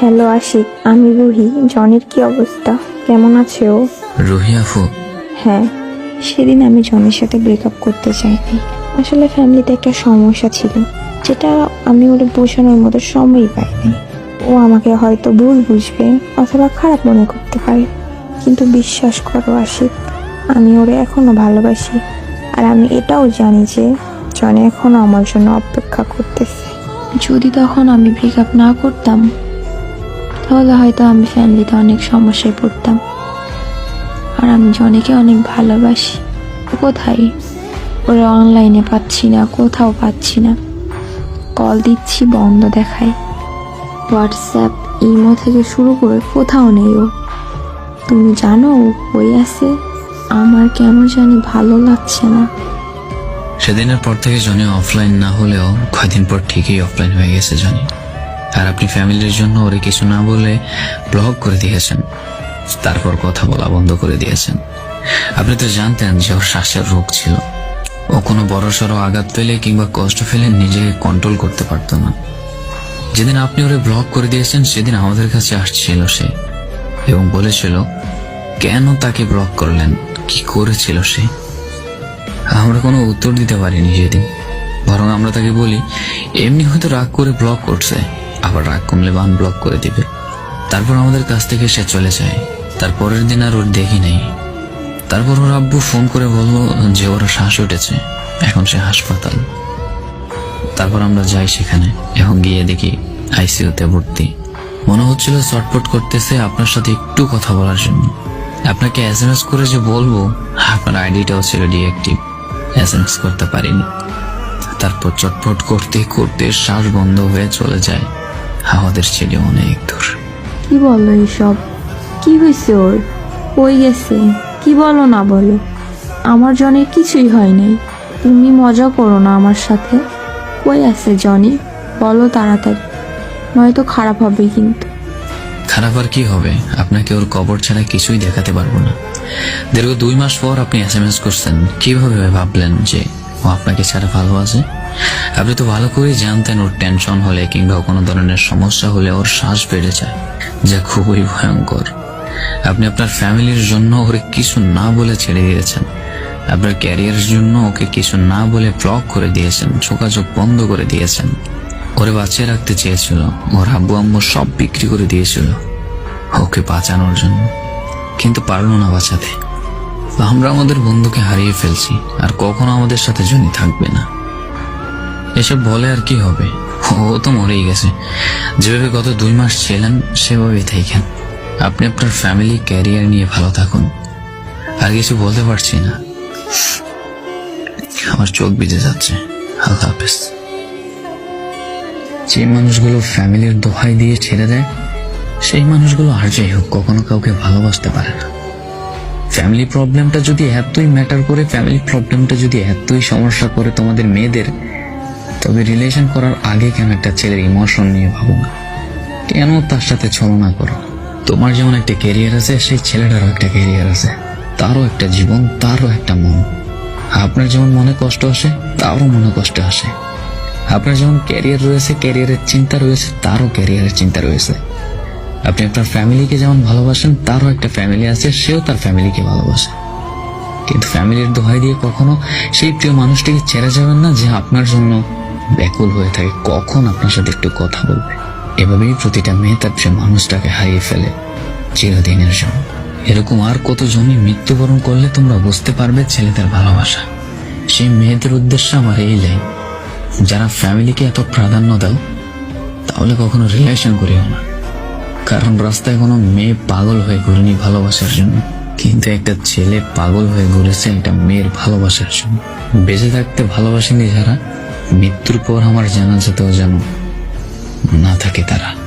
Hello Ashiq আমি রুহি। জনের কি অবস্থা? কেমন আছে ও? রুহি আফু হ্যাঁ সেদিন আমি জনের সাথে ব্রেকআপ করতে চাইনি। আসলে ফ্যামিলিতে একটা সমস্যা ছিল যেটা আমি ওরে বোঝানোর মতো সময় পাইনি। ও আমাকে হয়তো ভুল বুঝবে অথবা খারাপ মনে করতে পারে। কিন্তু বিশ্বাস করো আশিক আমি ওরে এখনও ভালোবাসি। আর আমি এটাও জানি যে জনে এখনও আমার জন্য অপেক্ষা করতেছে। যদি তখন আমি ব্রেকআপ না করতাম তাহলে হয়তো আমি ফ্যামিলিতে অনেক সমস্যায় পড়তাম। আর আমি জনিকে অনেক ভালোবাসি, কোথায়? ওরা অনলাইনে পাচ্ছি না, কোথাও পাচ্ছি না। কল দিচ্ছি, বন্ধ দেখায়। হোয়াটসঅ্যাপ ইমো থেকে শুরু করে কোথাও নেই ও। তুমি জানো ও কই আছে? আমার কেন জানি ভালো লাগছে না। সেদিনের পর থেকে জনি অফলাইন না হলেও কয়দিন পর ঠিকই অফলাইন হয়ে গেছে জনি। আর আপনি ফ্যামিলির জন্য ওরে কিছু না বলে ব্লক করে দিয়েছেন। তারপর কথা বলা বন্ধ করে দিয়েছেন। আপনি তো জানতেন যে ওর শ্বাসের রোগ ছিল। ও কোনো বড় সড়ো আঘাত পেলে কিংবা কষ্ট ফেলে নিজেকে কন্ট্রোল করতে পারতো না। যেদিন আপনি ওরে ব্লক করে দিয়েছেন, সেদিন আমাদের কাছে আসছিল সে। এবং বলেছিল, কেন তাকে ব্লক করলেন? কি করেছিল সে? আমরা কোনো উত্তর দিতে পারিনি সেদিন। বরং আমরা তাকে বলি, এমনি হয়তো রাগ করে ব্লক করছে। আবার রাগ কমলে বান ব্লক করে দিবে। তারপর আমাদের কাছ থেকে সে চলে যায়। তারপরের দিন আর ওর দেখি নেই। তারপর ওর আব্বু ফোন করে বলল যে ওর শ্বাস উঠেছে। এখন সে হাসপাতাল। তারপর আমরা যাই সেখানে। এখন গিয়ে দেখি আইসিইউতে ভর্তি। মনে হচ্ছিল চটপট করতেছে আপনার সাথে একটু কথা বলার জন্য। আপনাকে এস এম এস করে যে বলব, আপনার আইডিটাও ছিল ডিএক্টিভ এস এম এস করতে পারিনি। তারপর চটপট করতে করতে শ্বাস বন্ধ হয়ে চলে যায়। আমাদের ছেলে অনেক দূর। কি বলো এইসব কি হয়েছে ওর? কই গেছে? কি বলো না বলো। আমার জনের কিছুই হয় নাই। তুমি মজা করো না আমার সাথে। কই আছে জনি? বলো তাড়াতাড়ি। নয়তো খারাপ হবে কিন্তু। খারাপ আর কি হবে? আপনাকে ওর কবর ছাড়া কিছুই দেখাতে পারব না। দীর্ঘ দুই মাস পর আপনি এস এম এস করছেন। কীভাবে ভাবলেন যে ও আপনাকে ছাড়া ভালো আছে? আপনি তো ভালো করেই জানতেন ওর টেনশন হলে কিংবা কোনো ধরনের সমস্যা হলে ওর শ্বাস বেড়ে যায়, যা খুবই ভয়ঙ্কর। আপনি আপনার ফ্যামিলির জন্য ওরে কিছু না বলে ছেড়ে দিয়েছেন। আপনার ক্যারিয়ারের জন্য ওকে কিছু না বলে ব্লক করে দিয়েছেন, যোগাযোগ বন্ধ করে দিয়েছেন। ওরে বাঁচিয়ে রাখতে চেয়েছিল, ওর আব্বু আম্মু সব বিক্রি করে দিয়েছিল ওকে বাঁচানোর জন্য। কিন্তু পারল না বাঁচাতে। আমরা আমাদের বন্ধুকে হারিয়ে ফেলছি, আর কখনো আমাদের সাথে জনি থাকবে না। এসব বলে আর কি হবে? ও তো মরেই গেছে। যেভাবে গত দুই মাস ছিলেন, সেভাবেই থাকেন। আপনি আপনার ফ্যামিলি ক্যারিয়ার নিয়ে ভালো থাকুন। আর কিছু বলতে পারছি না। আমার চোখ ভিজে যাচ্ছে। আল্লাহ হাফেজ। যে মানুষগুলো ফ্যামিলির দোহাই দিয়ে ছেড়ে দেয়, সেই মানুষগুলো আর যাই হোক, কখনো কাউকে ভালোবাসতে পারে না। ফ্যামিলি প্রবলেমটা যদি এতই ম্যাটার করে ফ্যামিলি প্রবলেমটা যদি এতই সমস্যা করে তোমাদের মেয়েদের, তবে রিলেশন করার আগে কেন একটা ছেলের ইমোশন নিয়ে ভাবো না? কেন তার সাথে ছলনা করো? তোমার যেমন একটা ক্যারিয়ার আছে, সেই ছেলেটারও একটা ক্যারিয়ার আছে। তারও একটা জীবন, তারও একটা মন। আপনার যেমন মনে কষ্ট আসে, তারও মনে কষ্ট আসে। আপনার যেমন ক্যারিয়ার রয়েছে ক্যারিয়ারের চিন্তা রয়েছে, তারও ক্যারিয়ারের চিন্তা রয়েছে। আপনি আপনার ফ্যামিলিকে যেমন ভালোবাসেন, তারও একটা ফ্যামিলি আছে, সেও তার ফ্যামিলিকে ভালোবাসে। কিন্তু ফ্যামিলির দোহাই দিয়ে কখনো সেই প্রিয় মানুষটিকে ছেড়ে যাবেন না, যে আপনার জন্য ব্যাকুল হয়ে থাকে। কখন আপনার সাথে একটু কথা বলবে? এভাবেই প্রতিটা মেয়ে তার প্রিয় মানুষটাকে হারিয়ে ফেলে চিরদিনের জন্য। এরকম আর কত জমি মৃত্যুবরণ করলে তোমরা বুঝতে পারবে ছেলেদের ভালোবাসা। সেই মেয়েদের উদ্দেশ্যে আমার এই লাইন যারা ফ্যামিলিকে এত প্রাধান্য দাও, তাহলে কখনো রিলেশন করিও না। কারণ রাস্তায় কোনো মেয়ে পাগল হয়ে ঘুরেনি ভালোবাসার জন্য। কিন্তু একটা ছেলে পাগল হয়ে ঘুরেছে একটা মেয়ের ভালোবাসার জন্য। বেঁচে থাকতে ভালোবাসেনি যারা, মৃত্যুর পর আমার জানা যেতেও যেন না থাকে তারা।